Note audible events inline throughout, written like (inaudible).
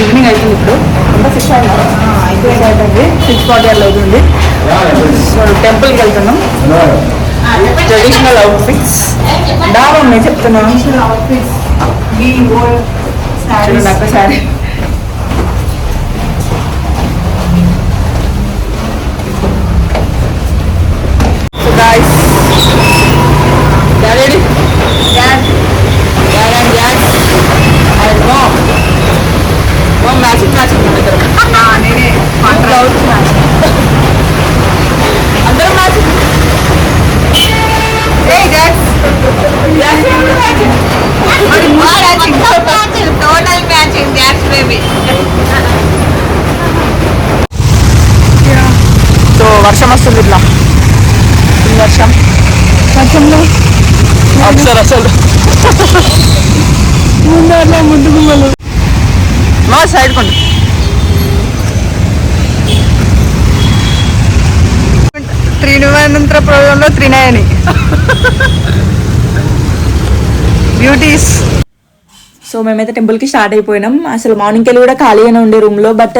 Evening అవుతుంది ఇప్పుడు. ఎంత సిక్స్ అయిపోయింది అయిపోయింది. సిక్స్ ఫార్టీ అట్లా అవుతుంది. సో టెంపుల్కి వెళ్తున్నాం. ట్రెడిషనల్ అవుట్ఫిట్స్ దా మమ్మీ చెప్తున్నాను సారీ సో గాయస్ వర్షం వస్తుంది ఇట్లా. వర్షం. వర్షంలో? అసలు అసలు. ముందు అట్లా ముందుకు మా సైడ్ కొండ. త్రినువంతర ప్రోగ్రాంలో త్రినయని. (laughs) బ్యూటీస్ సో మేమైతే టెంపుల్కి స్టార్ట్ అయిపోయినాం. అసలు మార్నింగ్ వెళ్ళి కూడా ఖాళీగానే ఉండే రూమ్లో బట్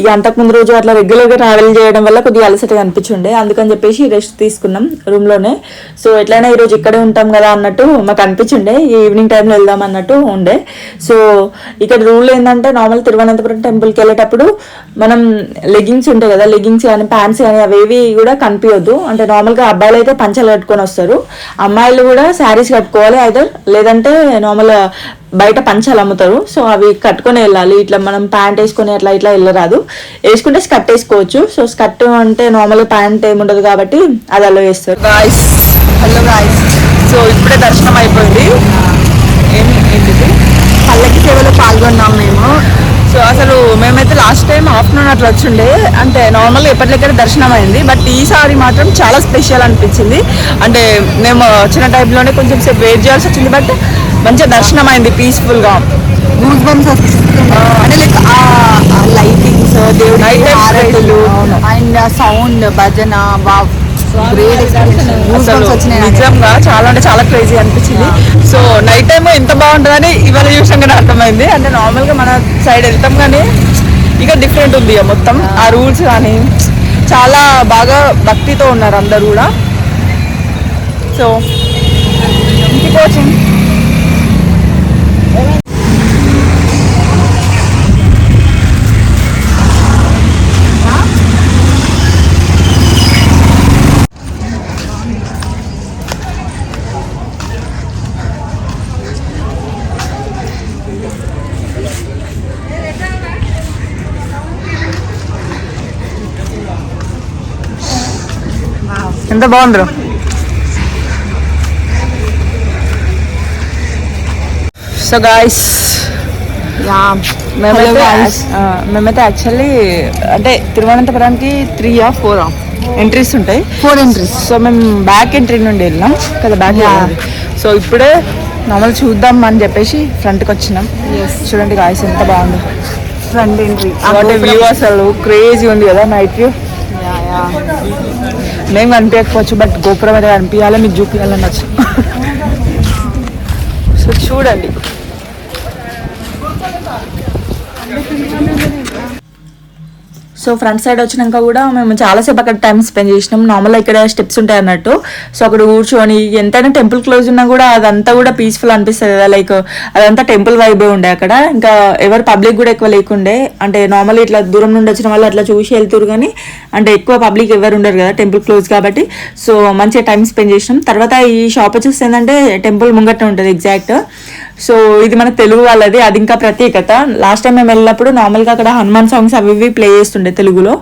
ఇక అంతకుముందు రోజు అట్లా రెగ్యులర్గా ట్రావెల్ చేయడం వల్ల కొద్దిగా అలసటగా అనిపించుండే. అందుకని చెప్పేసి రెస్ట్ తీసుకున్నాం రూమ్లోనే. సో ఎట్లయినా ఈరోజు ఇక్కడే ఉంటాం కదా అన్నట్టు మాకు అనిపించుండే. ఈ ఈవినింగ్ టైంలో వెళ్దాం అన్నట్టు ఉండే. సో ఇక్కడ రూల్ ఏంటంటే నార్మల్ తిరువనంతపురం టెంపుల్కి వెళ్ళేటప్పుడు మనం లెగ్గింగ్స్ ఉంటాయి కదా లెగ్గింగ్స్ కానీ ప్యాంట్స్ కానీ అవేవి కూడా కనిపించొద్దు. అంటే నార్మల్గా అబ్బాయిలు అయితే పంచలు కట్టుకొని వస్తారు. అమ్మాయిలు కూడా శారీస్ కట్టుకోవాలి అయితే లేదంటే నార్మల్ బయట పంచాలు అమ్ముతారు. సో అవి కట్టుకొని వెళ్ళాలి. ఇట్లా మనం ప్యాంట్ వేసుకొని అట్లా ఇట్లా వెళ్ళరాదు. వేసుకుంటే స్కర్ట్ వేసుకోవచ్చు. సో స్కర్ట్ అంటే నార్మల్ ప్యాంట్ ఏముండదు కాబట్టి అది అలా వేస్తారు గాయస్ హలో గాయస్ సో ఇప్పుడే దర్శనం అయిపోయింది. ఏమి ఏంటిది? పల్లకి సేవలో పాల్గొన్నాం మేము. సో అసలు మేమైతే లాస్ట్ టైం ఆఫ్టర్నూన్ అట్లా వచ్చిండే. అంటే నార్మల్గా ఎప్పటికక్కడ దర్శనం అయింది. బట్ ఈసారి మాత్రం చాలా స్పెషల్ అనిపించింది. అంటే మేము వచ్చిన టైంలోనే కొంచెం సేపు వెయిట్ చేయాల్సి వచ్చింది. బట్ మంచిగా దర్శనం అయింది పీస్ఫుల్గా గూస్ బంప్స్ అంటే లైక్ లైటింగ్స్ దేవుడి హారతులు అవును. అండ్ సౌండ్ భజన. నిజంగా చాలా అంటే చాలా క్రేజీ అనిపించింది. సో నైట్ టైం ఎంత బాగుంటుందని ఇవాళ చూసాం కానీ అర్థమైంది. అంటే నార్మల్గా మన సైడ్ వెళ్తాం కానీ ఇక డిఫరెంట్ ఉంది మొత్తం. ఆ. రూల్స్ కానీ చాలా బాగా భక్తితో ఉన్నారు అందరు కూడా. సో ఇంటికి ఎంత బాగుందిరో? సో గాయస్ యా మేమైతే. ఆ, మేమైతే యాక్చువల్లీ అంటే తిరువనంతపురానికి త్రీ ఆ ఫోర్ ఎంట్రీస్ ఉంటాయి. ఫోర్ ఎంట్రీస్ సో మేము బ్యాక్ ఎంట్రీ నుండి వెళ్ళినాం. కదా బ్యాక్. సో ఇప్పుడే నార్మల్ చూద్దాం అని చెప్పేసి ఫ్రంట్కి వచ్చినాం. చూడండి గాయస్ ఎంత బాగుంది. ఫ్రంట్ ఎంట్రీ వ్యూ అసలు క్రేజీ ఉంది కదా నైట్ వ్యూ మేము కనిపించకపోవచ్చు బట్ గోపురం అయితే కనిపించాలి మీకు చూపించాలని వచ్చు సో చూడండి. సో ఫ్రంట్ సైడ్ వచ్చినాక కూడా మేము చాలాసేపు అక్కడ టైం స్పెండ్ చేసినాం. నార్మల్ ఇక్కడ స్టెప్స్ ఉంటాయి అన్నట్టు. సో అక్కడ కూర్చొని ఎంతైనా టెంపుల్ క్లోజ్ ఉన్నా కూడా అదంతా కూడా పీస్ఫుల్ అనిపిస్తుంది కదా. లైక్ అదంతా టెంపుల్ వైబే ఉండే అక్కడ. ఇంకా ఎవరు పబ్లిక్ కూడా ఎక్కువ లేకుండే. అంటే నార్మల్ ఇట్లా దూరం నుండి వచ్చిన వాళ్ళు అట్లా చూసి వెళ్తారు కానీ అంటే ఎక్కువ పబ్లిక్ ఎవరు ఉండరు కదా టెంపుల్ క్లోజ్ కాబట్టి. సో మంచిగా టైం స్పెండ్ చేసినాం. తర్వాత ఈ షాప్ వచ్చేసి ఏంటంటే టెంపుల్ ముంగట్నే ఉంటుంది ఎగ్జాక్ట్ సో ఇది మన తెలుగు వాళ్ళది అది ఇంకా ప్రత్యేకత. లాస్ట్ టైం మేము వెళ్ళినప్పుడు నార్మల్గా అక్కడ హనుమాన్ సాంగ్స్ అవి ఇవి ప్లే చేస్తుండే తెలుగులో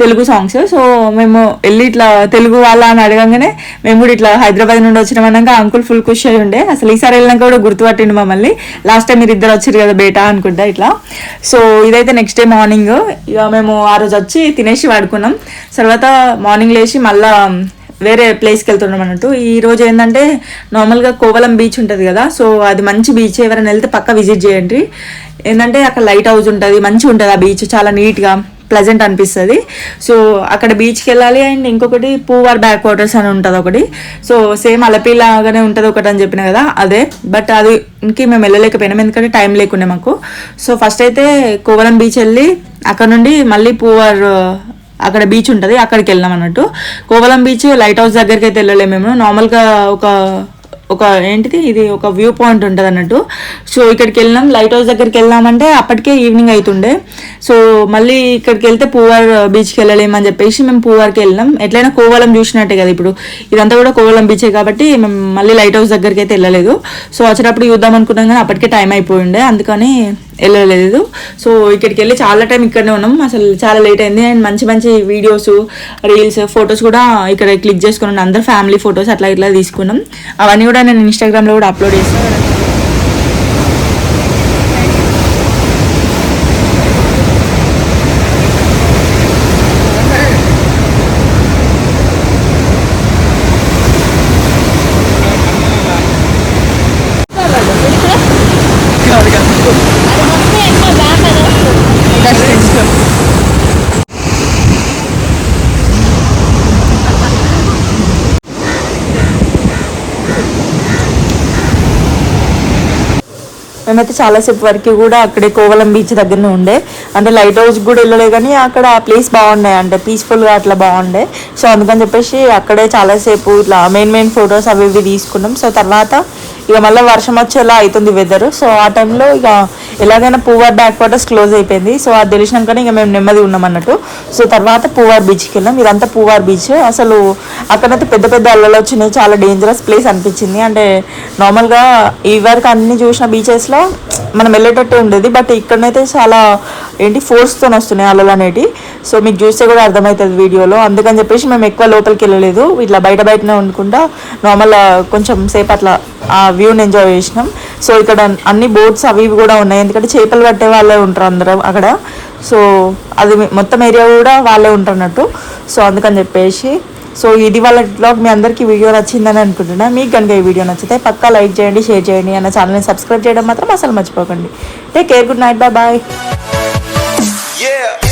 తెలుగు సాంగ్స్ సో మేము వెళ్ళి ఇట్లా తెలుగు వాళ్ళ అని అడగంగానే మేము కూడా ఇట్లా హైదరాబాద్ నుండి వచ్చినామన్నాక అంకుల్ ఫుల్ ఖుషి అయి ఉండే. అసలు ఈసారి వెళ్ళినాక కూడా గుర్తుపట్టిండు మమ్మల్ని. లాస్ట్ టైం మీరు ఇద్దరు వచ్చారు కదా బేటా అనుకుంటా ఇట్లా. సో ఇదైతే నెక్స్ట్ డే మార్నింగ్ ఇక మేము ఆ రోజు వచ్చి తినేసి పడుకున్నాం. తర్వాత మార్నింగ్ లేచి మళ్ళీ వేరే ప్లేస్కి వెళ్తున్నాం అన్నట్టు. ఈ రోజు ఏంటంటే నార్మల్గా కోవలం బీచ్ ఉంటుంది కదా సో అది మంచి బీచ్ ఎవరైనా వెళ్తే పక్క విజిట్ చేయండి. ఏంటంటే అక్కడ లైట్ హౌస్ ఉంటుంది మంచిగా ఉంటుంది ఆ బీచ్ చాలా నీట్గా ప్లెజెంట్ అనిపిస్తుంది. సో అక్కడ బీచ్కి వెళ్ళాలి అండ్ ఇంకొకటి పూవార్ బ్యాక్ వాటర్స్ అని ఉంటుంది ఒకటి. సో సేమ్ అలపీలాగానే ఉంటుంది ఒకటి అని చెప్పిన కదా అదే. బట్ అది ఇంకి మేము వెళ్ళలేకపోయినాం. ఎందుకంటే టైం లేకుండే మాకు. సో ఫస్ట్ అయితే కోవలం బీచ్ వెళ్ళి అక్కడ నుండి మళ్ళీ పూవార్ అక్కడ బీచ్ ఉంటుంది అక్కడికి వెళ్ళాం అన్నట్టు. కోవలం బీచ్ లైట్ హౌస్ దగ్గరికి అయితే వెళ్ళలేము మేము నార్మల్గా ఒక ఒక ఏంటిది ఇది ఒక వ్యూ పాయింట్ ఉంటుంది అన్నట్టు. సో ఇక్కడికి వెళ్ళినాం. లైట్ హౌస్ దగ్గరికి వెళ్ళామంటే అప్పటికే ఈవినింగ్ అవుతుండే సో మళ్ళీ ఇక్కడికి వెళ్తే పూవార్ బీచ్కి వెళ్ళలేమని చెప్పేసి మేము పూవార్కి వెళ్ళినాం. ఎట్లయినా కోవలం చూసినట్టే కదా ఇప్పుడు. ఇదంతా కూడా కోవలం బీచే కాబట్టి మేము మళ్ళీ లైట్ హౌస్ దగ్గరికి అయితే వెళ్ళలేదు. సో వచ్చేటప్పుడు చూద్దాం అనుకున్నాం కానీ అప్పటికే టైం అయిపోయిండే. అందుకని వెళ్ళలేదు. సో ఇక్కడికి వెళ్ళి చాలా టైం ఇక్కడనే ఉన్నాం. అసలు చాలా లేట్ అయింది. అండ్ మంచి మంచి వీడియోస్ రీల్స్ ఫొటోస్ కూడా ఇక్కడ క్లిక్ చేసుకున్నాం అందరు ఫ్యామిలీ ఫొటోస్ అట్లా ఇట్లా తీసుకున్నాం. అవన్నీ కూడా నేను ఇన్స్టాగ్రామ్లో కూడా అప్లోడ్ చేస్తాను. మేమైతే చాలాసేపు వరకు కూడా అక్కడే కోవలం బీచ్ దగ్గరనే ఉండే. అంటే లైట్ హౌస్ కూడా వెళ్ళలే కానీ అక్కడ ఆ ప్లేస్ బాగుండే. అంటే పీస్ఫుల్గా అట్లా బాగుండే. సో అందుకని చెప్పేసి అక్కడే చాలాసేపు ఇట్లా మెయిన్ మెయిన్ ఫొటోస్ అవి ఇవి తీసుకున్నాం. సో తర్వాత ఇక మళ్ళీ వర్షం వచ్చేలా అవుతుంది వెదర్ సో ఆ టైంలో ఇక ఎలాగైనా పూవార్ బ్యాక్ వాటర్స్ క్లోజ్ అయిపోయింది. సో అది తెలిసినాకనే ఇక మేము నెమ్మది ఉన్నాం అన్నట్టు. సో తర్వాత పూవార్ బీచ్కి వెళ్ళాం. ఇదంతా పూవార్ బీచ్ అసలు అక్కడైతే పెద్ద పెద్ద అల్లలు వచ్చినాయి. చాలా డేంజరస్ ప్లేస్ అనిపించింది. అంటే నార్మల్గా ఈ వరకు అన్ని చూసిన బీచెస్లో మనం వెళ్ళేటట్టు ఉండేది. బట్ ఇక్కడనైతే చాలా ఏంటి ఫోర్స్తో వస్తున్నాయి అలలు అనేటి. సో మీకు చూస్తే కూడా అర్థమవుతుంది వీడియోలో. అందుకని చెప్పేసి మేము ఎక్కువ లోపలికి వెళ్ళలేదు. ఇట్లా బయట బయటనే ఉండకుండా నార్మల్ కొంచెం సేపు అట్లా ఆ వ్యూని ఎంజాయ్ చేసినాం. సో ఇక్కడ అన్ని బోట్స్ అవి ఇవి కూడా ఉన్నాయి. ఎందుకంటే చేపలు పట్టే వాళ్ళే ఉంటారు అందరూ అక్కడ. సో అది మొత్తం ఏరియా కూడా వాళ్ళే ఉంటారన్నట్టు. సో అందుకని చెప్పేసి. సో ఇది వాళ్ళ బ్లాగ్ మీ అందరికీ వీడియో నచ్చిందని అనుకుంటున్నా. మీకు కనుక ఈ వీడియో నచ్చితే పక్కా లైక్ చేయండి షేర్ చేయండి. అన్న ఛానల్ని సబ్స్క్రైబ్ చేయడం మాత్రం అసలు మర్చిపోకండి. Take care good night bye bye Yeah.